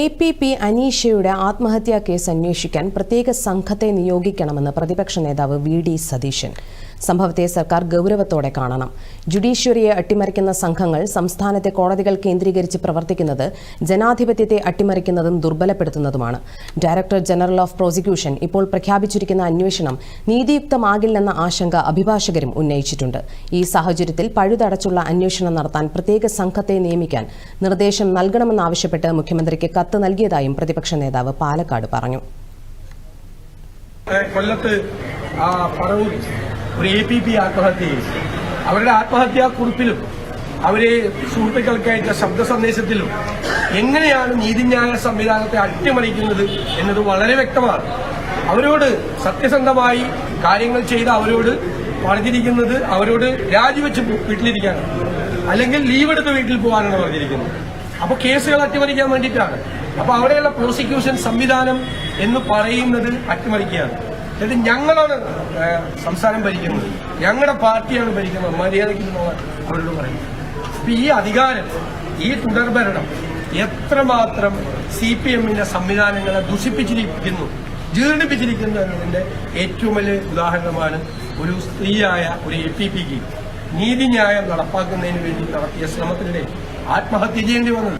A P P അനീഷയുടെ ആത്മഹത്യാ case അന്വേഷിക്കാൻ പ്രത്യേക സംഘത്തെ നിയോഗിക്കണമെന്ന് പ്രതിപക്ഷ നേതാവ് വി ഡി സതീശൻ. സംഭവത്തെ സർക്കാർ ഗൗരവത്തോടെ കാണണം. ജുഡീഷ്യറിയെ അട്ടിമറിക്കുന്ന സംഘങ്ങൾ സംസ്ഥാനത്തെ കോടതികൾ കേന്ദ്രീകരിച്ച് പ്രവർത്തിക്കുന്നത് ജനാധിപത്യത്തെ അട്ടിമറിക്കുന്നതും ദുർബലപ്പെടുത്തുന്നതുമാണ്. ഡയറക്ടർ ജനറൽ ഓഫ് പ്രോസിക്യൂഷൻ ഇപ്പോൾ പ്രഖ്യാപിച്ചിരിക്കുന്ന അന്വേഷണം നീതിയുക്തമാകില്ലെന്ന ആശങ്ക അഭിഭാഷകരും ഉന്നയിച്ചിട്ടുണ്ട്. ഈ സാഹചര്യത്തിൽ പഴുതടച്ചുള്ള അന്വേഷണം നടത്താൻ പ്രത്യേക സംഘത്തെ നിയമിക്കാൻ നിർദ്ദേശം നൽകണമെന്നാവശ്യപ്പെട്ട് മുഖ്യമന്ത്രിക്ക് കത്ത് നൽകിയതായും പ്രതിപക്ഷ നേതാവ് പാലക്കാട് പറഞ്ഞു. കൊല്ലത്ത് ആ പറവൂർ ഒരു അവരുടെ ആത്മഹത്യാ കുറിപ്പിലും അവരെ സുഹൃത്തുക്കൾക്ക് അയച്ച ശബ്ദ സന്ദേശത്തിലും എങ്ങനെയാണ് നീതിന്യായ സംവിധാനത്തെ അട്ടിമറിക്കുന്നത് എന്നത് വളരെ വ്യക്തമാണ്. അവരോട് സത്യസന്ധമായി കാര്യങ്ങൾ ചെയ്ത് അവരോട് പറഞ്ഞിരിക്കുന്നത് അവരോട് രാജിവെച്ച് വീട്ടിലിരിക്കാനാണ്. അല്ലെങ്കിൽ ലീവ് എടുത്ത് വീട്ടിൽ പോകാനാണ് പറഞ്ഞിരിക്കുന്നത്. അപ്പൊ കേസുകൾ അട്ടിമറിക്കാൻ വേണ്ടിയിട്ടാണ്. അപ്പോൾ അവിടെയുള്ള പ്രോസിക്യൂഷൻ സംവിധാനം എന്ന് പറയുന്നത് അട്ടിമറിക്കുകയാണ്. എന്നിട്ട് ഞങ്ങളാണ് സംസാരം ഭരിക്കുന്നത്. ഞങ്ങളുടെ പാർട്ടിയാണ് ഭരിക്കുന്നത്. മര്യാദയ്ക്ക് അവരോട് പറയുന്നത് അപ്പൊ ഈ അധികാരം ഈ തുടർഭരണം എത്രമാത്രം സി പി എമ്മിന്റെ സംവിധാനങ്ങളെ ദുഷിപ്പിച്ചിരിക്കുന്നു ജീർണിപ്പിച്ചിരിക്കുന്നു എന്നതിന്റെ ഏറ്റവും വലിയ ഉദാഹരണമാണ് ഒരു സ്ത്രീയായ ഒരു എ പി പിക്ക് നീതിന്യായം നടപ്പാക്കുന്നതിന് വേണ്ടി നടത്തിയ ശ്രമത്തിനിടെ ആത്മഹത്യ ചെയ്യേണ്ടി വന്നത്